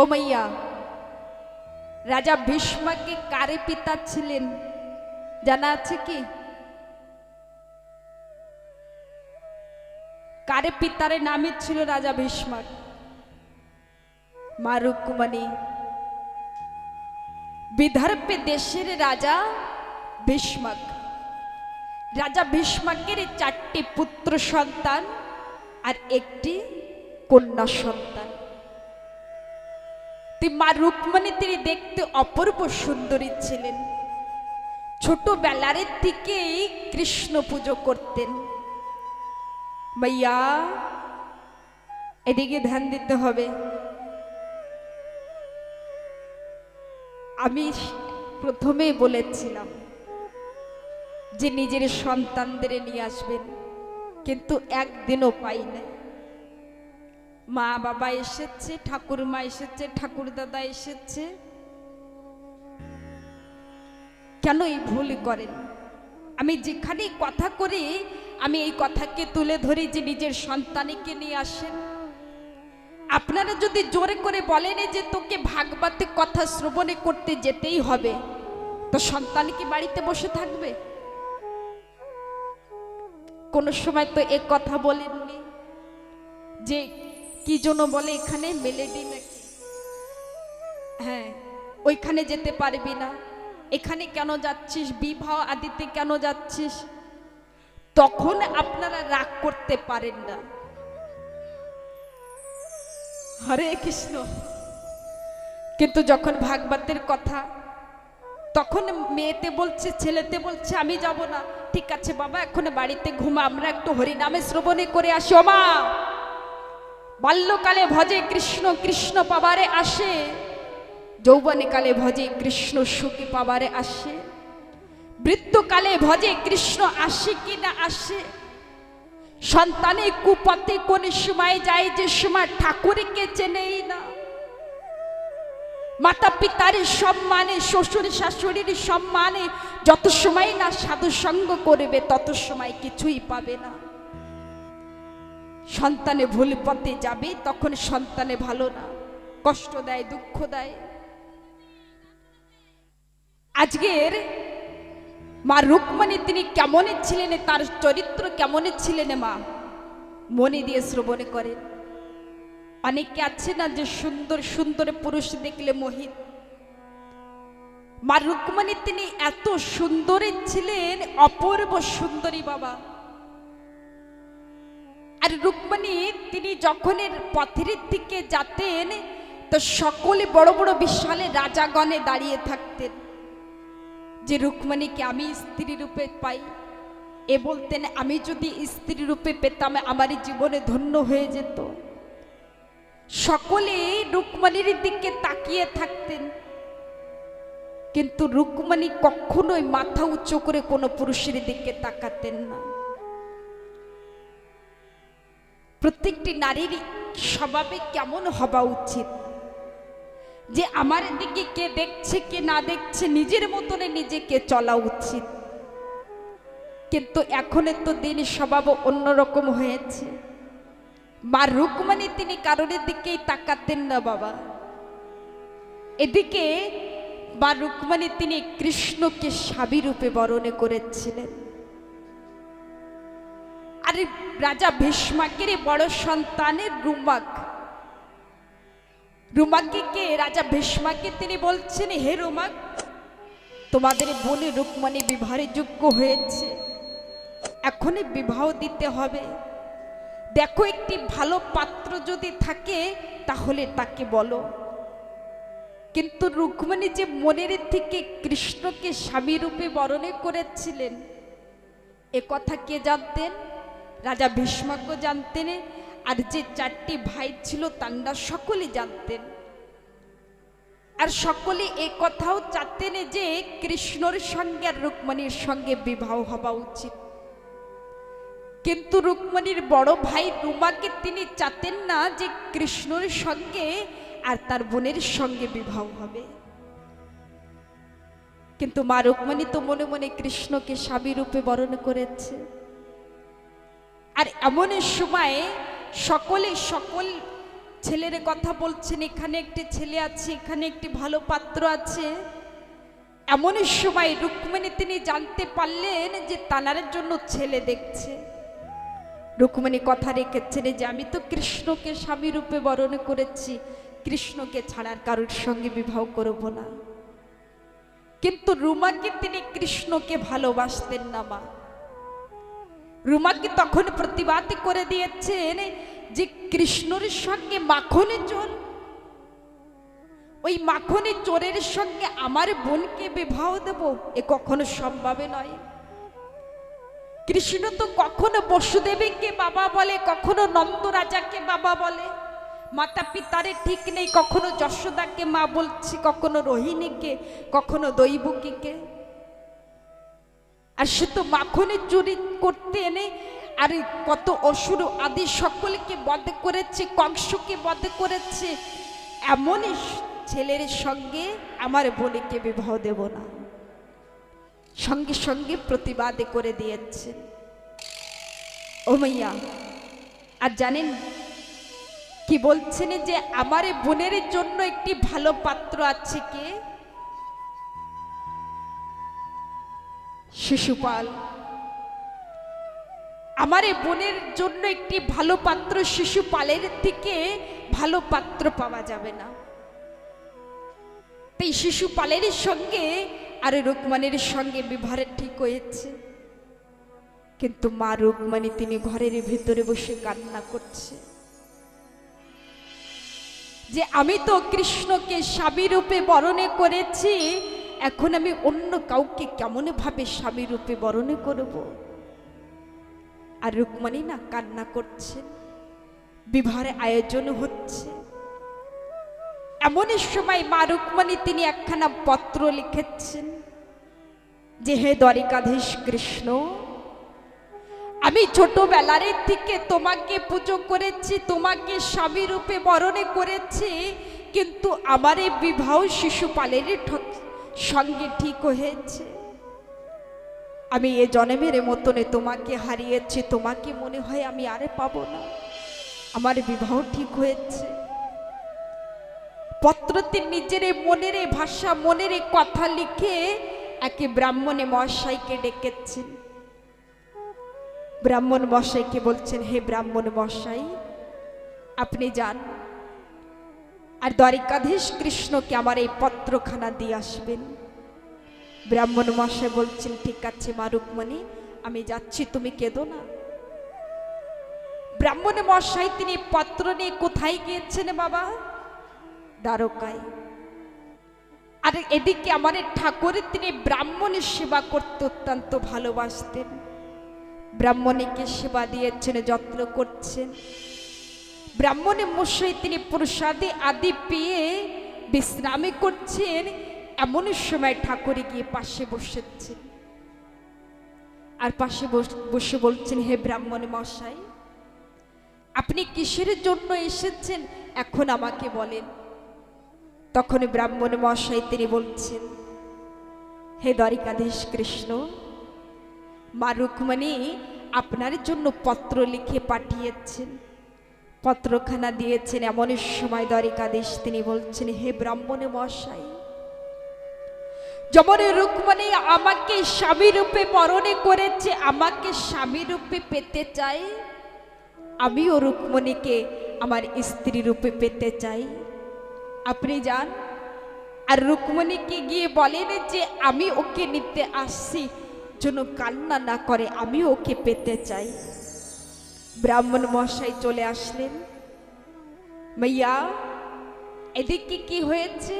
ও মাইয়া, রাজা ভীষ্মকে কারে পিতা ছিলেন? জানা আছে কি? কারে পিতারে নামে ছিল রাজা ভীষ্মক মা রুক্মণী বিদর্ভে দেশের রাজা ভীষ্মক রাজা ভীষ্মকের চারটি পুত্র সন্তান আর একটি কন্যা সন্তান। মা রুক্মণী তিনি দেখতে অপূর্ব সুন্দরী ছিলেন। ছোটবেলার থেকেই কৃষ্ণ পুজো করতেন। মাইয়া, এদিকে ধ্যান দিতে হবে। আমি প্রথমেই বলেছিলাম যে নিজের সন্তানদের নিয়ে আসবেন, কিন্তু একদিনও পাই না মা বাবা এসেছে ঠাকুর মা এসেছে ঠাকুর দাদা এসেছে। কেন এই ভুল করেন? আমি যেখানে কথা করি, আমি এই কথাকে তুলে ধরি যে নিজের সন্তানকে নিয়ে আসেন। আপনারা যদি জোরে করে বলেন যে তোকে ভাগবতে কথা শ্রবণে করতে যেতেই হবে, তো সন্তান কি বাড়িতে বসে থাকবে? কোনো সময় তো এ কথা বলেননি যে কি জন্য বলে এখানে মেলেডি নাকি? হ্যাঁ ওইখানে যেতে পারবি না। এখানে কেন যাচ্ছিস? বিবাহ আদিতে কেন যাচ্ছিস? তখন আপনারা রাগ করতে পারেন না। হরে কৃষ্ণ। কিন্তু যখন ভাগবতের কথা, তখন মেয়েতে বলছে, ছেলেতে বলছে, আমি যাব না। ঠিক আছে বাবা, এখন বাড়িতে ঘুমা, আমরা একটু হরিনামে শ্রবণে করে আসি। মা বাল্যকালে ভজে কৃষ্ণ কৃষ্ণ পাবারে আসে। যৌবনে কালে ভজে কৃষ্ণ, সুখী পাবারে আসে। বৃত্তকালে ভজে কৃষ্ণ আসে কি না আসে। সন্তানে কুপথে কোন সময় যায় যে সময় ঠাকুরকে চেনেই না। মাতা পিতার সম্মানে, শ্বশুর শাশুড়ির সম্মানে যত সময় না সাধু সঙ্গ করবে, তত সময় কিছুই পাবে না। সন্তানে ভুল পথে যাবে, তখন সন্তানে ভালো না। কষ্ট দেয়, দুঃখ দেয়। আজকের মা রুকমণি তিনি কেমন ছিলেন, তার চরিত্র কেমন ছিলেন মা? মনে দিয়ে শ্রবণ করেন। অনেকে আছে না যে সুন্দর সুন্দর পুরুষ দেখলে মোহিত। মা রুকমণি তিনি এত সুন্দরী ছিলেন, অপূর্ব সুন্দরী বাবা। আর রুকমণি, তিনি যখনের পথের দিকে যাতেন, তো সকলে বড় বড় বিশালে রাজাগণে দাঁড়িয়ে থাকতেন। যে রুক্মণীকে আমি স্ত্রী রূপে পাই, এ বলতেন, আমি যদি স্ত্রী রূপে পেতাম, আমার জীবনে ধন্য হয়ে যেত। সকলে রুক্মণীর দিকে তাকিয়ে থাকতেন। কিন্তু রুক্মণী কখনোই মাথা উঁচু করে কোনো পুরুষের দিকে তাকাতেন না। প্রত্যেকটি নারীর স্বভাবে কেমন হওয়া উচিত? যে আমার দিকে কে দেখছে, কে না দেখছে, নিজের মতনে নিজেকে চলা উচিত। কিন্তু এখনের তো দিন স্বভাব অন্যরকম হয়েছে। মা রুকমানি তিনি কারোর দিকেই তাকাতেন না বাবা। এদিকে মা রুকমানি তিনি কৃষ্ণকে স্বামী রূপে বরণে করেছিলেন। আর রাজা ভীষ্মাকের বড় সন্তানের রুমাক রুমাকে কে? রাজা ভীষ্মাকে তিনি বলছেন, হে রুমাক তোমাদের বোনে রুকমানি বিবাহের যোগ্য হয়েছে। এখনই বিবাহ দিতে হবে। দেখো, একটি ভালো পাত্র যদি থাকে, তাহলে তাকে বলো। কিন্তু রুক্মণী যে মনের থেকে কৃষ্ণকে স্বামী রূপে বরণে করেছিলেন, এ কথা কে জানতেন? রাজা ভীষ্মকে জানতেন, আর যে চারটি ভাই ছিল তান্ডা সকলে জানতেন। আর সকলে এ কথাও চাতেন যে কৃষ্ণর সঙ্গে আর রুক্মণীর সঙ্গে বিবাহ হওয়া উচিত। কিন্তু রুক্মণীর বড় ভাই রুমাকে তিনি চাতেন না যে কৃষ্ণর সঙ্গে আর তার বোনের সঙ্গে বিবাহ হবে। কিন্তু মা রুক্মণী তো মনে মনে কৃষ্ণকে স্বামী রূপে বরণ করেছে। আর এমন সময় সকলে, সকল ছেলের কথা বলছেন, এখানে একটি ছেলে আছে, এখানে একটি ভালো পাত্র আছে। এমনই সময় রুক্মিণী তিনি জানতে পারলেন যে তানারের জন্য ছেলে দেখছে। রুক্মিণী কথা রেখেছেন যে, আমি তো কৃষ্ণকে স্বামী রূপে বরণ করেছি, কৃষ্ণকে ছাড়ার কারোর সঙ্গে বিবাহ করব না। কিন্তু রুমাকে তিনি কৃষ্ণকে ভালোবাসতেন না মা। রুমাকে তখন প্রতিবাদ করে দিয়েছেন যে কৃষ্ণর সঙ্গে মাখনের চোর। ওই মাখনের চোরের সঙ্গে আমার বোনকে বিবাহ দেব, এ কখনো সম্ভবে নয়। কৃষ্ণ তো কখনো বসুদেবীকে বাবা বলে, কখনো নন্দরাজাকে বাবা বলে। মাতা পিতারে ঠিক নেই, কখনো যশোদাকে মা বলছি, কখনো রোহিণীকে, কখনো দৈবকীকে। আর সে তো মাখনে চুরি করতে এনে, আর কত অসুর আদি সকলকে বধ করেছে, কংসকে বধ করেছে। এমনই ছেলের সঙ্গে আমার বোনকে বিবাহ দেব না। সঙ্গে সঙ্গে প্রতিবাদে করে দিয়েছে। ও মাইয়া, আর জানেন কি বলছেন যে, আমার বোনের জন্য একটি ভালো পাত্র আছে কে? শিশুপাল। আমার এই বোনের জন্য একটি ভালো পাত্র শিশুপালের থেকে ভালো পাত্র পাওয়া যাবে না। তাই শিশুপালের সঙ্গে আর রুকমানের সঙ্গে বিবাহের ঠিক হয়েছে। কিন্তু মা রুকমানি তিনি ঘরের ভেতরে বসে কান্না করছে। যে আমি তো কৃষ্ণকে স্বামী রূপে বরণে করেছি এখন আমি অন্য কাউকে কেমন ভাবে স্বামী রূপে বরণে করব? আর রুকমানি না কান্না করছেন বিবাহের আয়োজন হচ্ছে। এমনই সময় মা রুকমানি তিনি একখানা পত্র লিখেছেন যে, হে দ্বারিকাধীশ কৃষ্ণ, আমি ছোটবেলার থেকে তোমাকে পুজো করেছি, তোমাকে স্বামী রূপে বরণে করেছি, কিন্তু আমার এই বিবাহ শিশুপালের ঠ- সঙ্গে ঠিক হয়েছে। আমি এ জন্মের মতনে তোমাকে হারিয়েছি, তোমাকে মনে হয় আমি আরে পাবো না। আমার বিবাহ ঠিক হয়েছে। পত্রতে নিজের মনের ভাষা, মনের কথা লিখে একে ব্রাহ্মণে মহাশয়কে ডেকেছেন। ব্রাহ্মণ মশাইকে বলছেন, হে ব্রাহ্মণ মশাই আপনি যান। আর দ্বারিকাধীশ কৃষ্ণকে আমার এই পত্রখানা দিয়ে আসবেন। ব্রাহ্মণ মশাই বলছেন, ঠিক আছে মা রুকমণি, আমি যাচ্ছি, তুমি কেঁদো না। ব্রাহ্মণ মশাই তিনি পত্র নিয়ে কোথায় গিয়েছেন বাবা? দ্বারকায়। আর এদিকে আমাদের ঠাকুরের তিনি ব্রাহ্মণের সেবা করতে অত্যন্ত ভালোবাসতেন। ব্রাহ্মণীকে সেবা দিয়েছেন, যত্ন করছেন। ব্রাহ্মণে মশাই তিনি প্রসাদে আদি পেয়ে বিশ্রামে করছেন এমন সময় ঠাকুরে গিয়ে পাশে বসেছেন আর পাশে বস- বলছেন, হে ব্রাহ্মণ মশাই, আপনি কিসের জন্য এসেছেন? এখন আমাকে বলেন। তখন ব্রাহ্মণ মশাই তিনি বলছেন, হে দ্বারিকাধীশ কৃষ্ণ, মা রুক্মণী আপনার জন্য পত্র লিখে পাঠিয়েছেন। পত্রখানা দিয়েছেন এমন সময় দ্বারিকাধীশ তিনি বলছেন, হে ব্রাহ্মণে মশাই, যেমন রুক্মণী আমাকে স্বামী রূপে বরণে করেছে, আমাকে স্বামী রূপে পেতে চাই, আমিও রুক্মণীকে আমার স্ত্রী রূপে পেতে চাই। আপনি যান, আর রুক্মণীকে গিয়ে বলেন যে, আমি ওকে নিতে আসছি, যেন কান্না না করে আমি ওকে পেতে চাই। ব্রাহ্মণ মশাই চলে আসলেন। মাইয়া, এদিকে কি হয়েছে?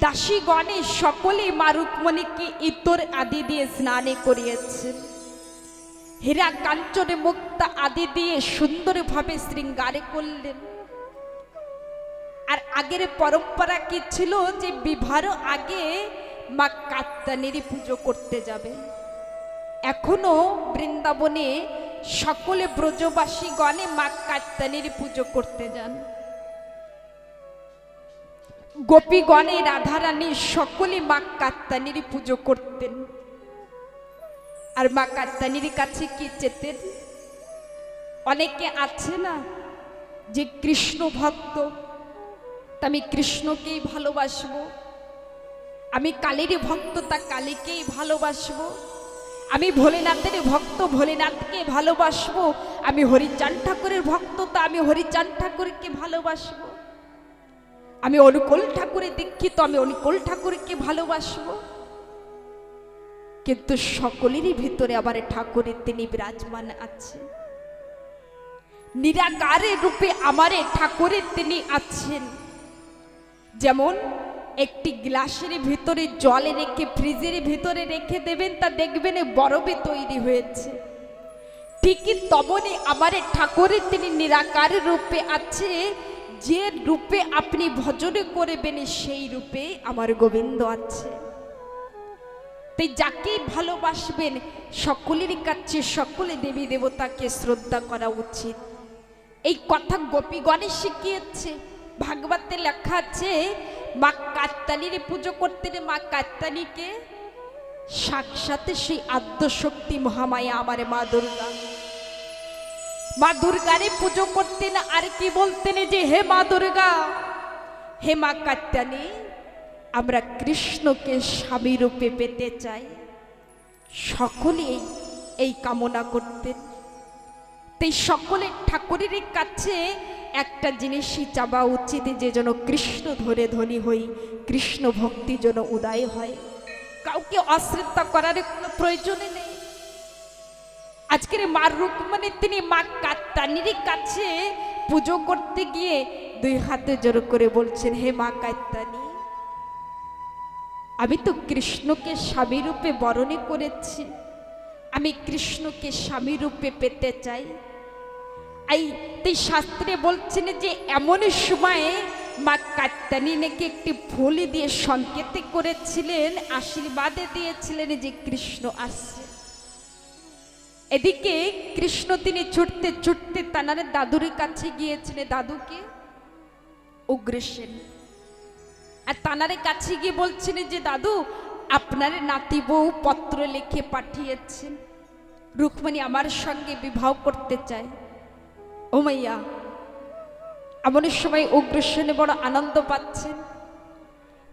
দাসীগণে সকলে মা রুক্মণীকে ইতর আদি দিয়ে স্নানে করিয়েছেন হীরা কাঞ্চনে মুক্তা আদি দিয়ে সুন্দরভাবে শৃঙ্গারে করলেন। আর আগের পরম্পরা কি ছিল যে বিবাহ আগে মা কাত্তানেরই পুজো করতে যাবে? এখনও বৃন্দাবনে সকলে ব্রজবাসী গণে মা কাত্তানের পুজো করতে যান। গোপীগণে রাধারানী সকলে মা কাত্তানির পুজো করতেন। আর মা কাত্তানির কাছে কি চেতেন? অনেকে আছে না যে কৃষ্ণ ভক্ত আমি কৃষ্ণকেই ভালোবাসবো, আমি কালীর ভক্ত, তা কালীকেই ভালোবাসবো। আমি ভোলেনাথের ভক্ত, ভোলেনাথকে ভালোবাসবো। আমি হরিচান ঠাকুরের ভক্ত, তা আমি হরিচান ঠাকুরকে ভালোবাসবো। আমি অনুকূল ঠাকুরের দীক্ষিত, আমি অনুকূল ঠাকুরকে ভালোবাসবো। কিন্তু সকলেরই ভিতরে আবার ঠাকুরের তিনি বিরাজমান আছে। নিরাকারের রূপে আমারে ঠাকুরের তিনি আছেন। যেমন একটি গ্লাসের ভিতরে জলে রেখে, ফ্রিজের ভিতরে রেখে দেবেন, তা দেখবেন বরফে তৈরি হয়েছে। ঠিকই তমনই আমার ঠাকুরের তিনি নিরাকার রূপে আছে, যে রূপে আপনি ভজনে করবেন, সেই রূপে আমার গোবিন্দ আছে। তাই যাকেই ভালোবাসবেন সকলেরই কাছে, সকলে দেবী দেবতাকে শ্রদ্ধা করা উচিত। এই কথা গোপীগণে শিখিয়েছে। ভাগবতে লেখা আছে মা কাত্তালির পুজো করতেন মা কাত্তালিকে সাক্ষাতে সেই আদ্যশক্তি মহামায়া আমার মা দুর্গা। মা দুর্গারে পুজো করতেন আর কি বলতেন যে, হে মা দুর্গা, হে মা কাত্যানি আমরা কৃষ্ণকে স্বামী রূপে পেতে চাই। সকলেই এই কামনা করতেন। তাই সকলের ঠাকুরের কাছে একটা জিনিসই চাওয়া উচিত যে যেন কৃষ্ণ ধরে ধনী হই, কৃষ্ণ ভক্তি যেন উদয় হয়। কাউকে অশ্রদ্ধা করার কোনো প্রয়োজনে নেই। আজকের মা রুকমানে তিনি মা কাত্তানির কাছে পুজো করতে গিয়ে দুই হাতে জোর করে বলছেন, হে মা কাত্তানি আমি তো কৃষ্ণকে স্বামীরূপে বরণে করেছি। আমি কৃষ্ণকে স্বামী রূপে পেতে চাই। এই তাই শাস্ত্রে বলছেন যে, এমন সময়ে মা কাত্তানি নাকি একটি ফুলি দিয়ে সংকেত করেছিলেন, আশীর্বাদে দিয়েছিলেন যে কৃষ্ণ আসছে। এদিকে কৃষ্ণ তিনি ছুটতে ছুটতে তানার দাদুর কাছে গিয়েছিলেন, দাদুকে উগ্রসেন। আর তানারে কাছে গিয়ে বলছেন যে, দাদু, আপনার নাতি বউ পত্র লিখে পাঠিয়েছেন। রুক্মণী আমার সঙ্গে বিবাহ করতে চায়। ও মাইয়া এমন সময় উগ্রসেনে বড় আনন্দ পাচ্ছেন।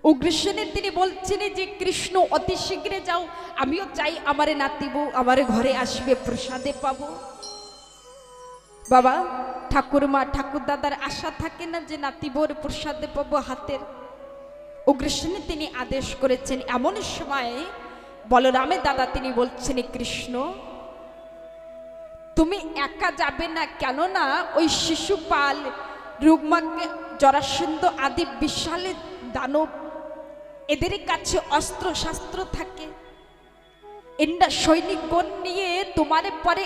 উগ্রসেনে তিনি বলছেন, যে কৃষ্ণ, অতি শীঘ্রে যাও, আমিও চাই আমারে নাতিবু আমার ঘরে আসবে, প্রসাদে পাবো। বাবা, ঠাকুরমা ঠাকুর দাদার আশা থাকে না যে নাতিবোর প্রসাদে পাবো হাতের। উগ্রসেনে তিনি আদেশ করেছেন এমন সময় বলরামে দাদা, তিনি বলছেন, কৃষ্ণ তুমি একা যাবে না, কেননা ওই শিশুপাল রুগমাকে জরাসন্ধ আদি বিশাল দানব এদের কাছে অস্ত্র শাস্ত্র থাকে। এন্ডা সৈনিকগণ নিয়ে তোমার পরে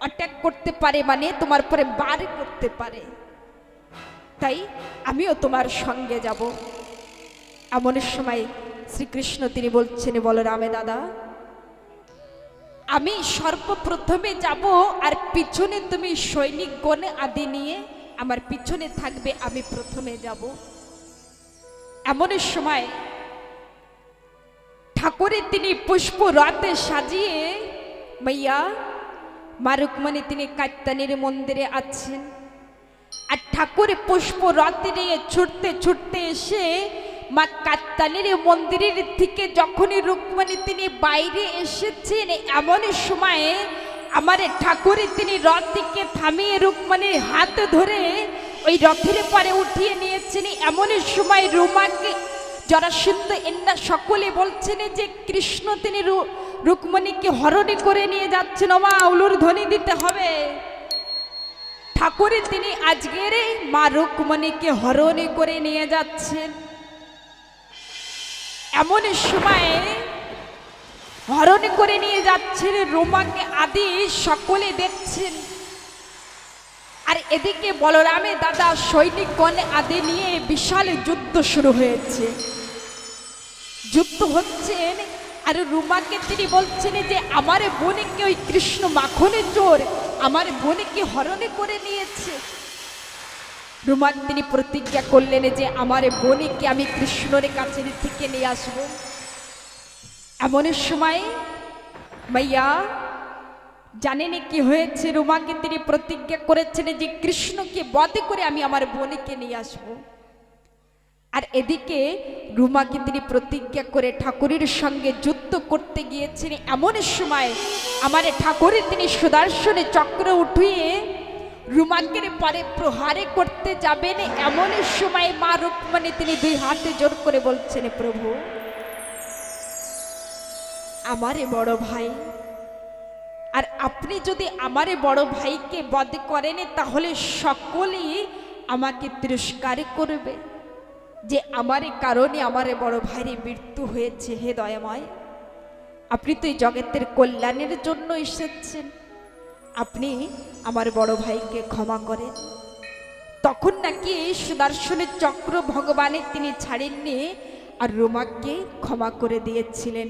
অ্যাটাক করতে পারে মানে তোমার পরে বার করতে পারে। তাই আমিও তোমার সঙ্গে যাব। এমন সময় শ্রীকৃষ্ণ তিনি বলছেন বলো রামে দাদা আমি সর্বপ্রথমে যাব আর পিছনে তুমি সৈনিকগণ আদি নিয়ে আমার পিছনে থাকবে, আমি প্রথমে যাব। এমন সময় ঠাকুরের তিনি পুষ্প রথে সাজিয়ে, মাইয়া, মা রুকমণি তিনি কাত্তানির মন্দিরে আছেন। আর ঠাকুর পুষ্প রথে নিয়ে ছুটতে ছুটতে এসে মা কাত্তানির মন্দিরের থেকে যখনই রুকমণি তিনি বাইরে এসেছেন, এমন সময়ে আমার ঠাকুরে তিনি রথটিকে থামিয়ে রুকমণির হাত ধরে ওই রথের পরে উঠিয়ে নিয়েছেন। এমন সময় রুমাকে শুনতে এন্না সকলে বলছেন যে, কৃষ্ণ তিনি রুক্মণীকে হরণে করে নিয়ে যাচ্ছেন মা উলুর ধ্বনি দিতে হবে। ঠাকুরে তিনি আজকের মা রুক্মণীকে হরণে করে নিয়ে যাচ্ছেন। এমন সময়ে হরণ করে নিয়ে যাচ্ছেন রোমাকে আদি সকলে দেখছেন। আর এদিকে বলরামে দাদা সৈনিকগণ আদি নিয়ে বিশাল যুদ্ধ শুরু হয়েছে। যুদ্ধ হচ্ছেন আর রুমাকে তিনি বলছেন যে, আমার বোনকে ওই কৃষ্ণ মাখনের জোর, আমার বোনকে হরণে করে নিয়েছে। রুমাক তিনি প্রতিজ্ঞা করলেন যে আমার বোনকে আমি কৃষ্ণর কাছে থেকে নিয়ে আসব। এমন সময় মাইয়া জানেন কি হয়েছে? রুমাকে তিনি প্রতিজ্ঞা করেছেন যে কৃষ্ণকে বধ করে আমি আমার বোনকে নিয়ে আসব। আর এদিকে রুমাকে তিনি প্রতিজ্ঞা করে ঠাকুরের সঙ্গে যুদ্ধ করতে গিয়েছেন। এমন সময় আমার ঠাকুরের তিনি সুদর্শনে চক্র উঠিয়ে রুমাকের পরে প্রহারে করতে যাবেন এমন সময় মা রুক্মণী তিনি দুই হাতে জোর করে বলছেন, প্রভু, আমারে বড় ভাই, আর আপনি যদি আমারে বড় ভাইকে বধ করেন, তাহলে সকলেই আমাকে তিরস্কার করবে যে আমারে কারণে আমারে বড় ভাইয়ের মৃত্যু হয়েছে। হে দয়াময়, আপনি তো এই জগতের কল্যাণের জন্য এসেছেন। আপনি আমার বড় ভাইকে ক্ষমা করেন। তখন নাকি সুদর্শনের চক্র ভগবানের তিনি ছাড়েননি আর রোমাকে ক্ষমা করে দিয়েছিলেন।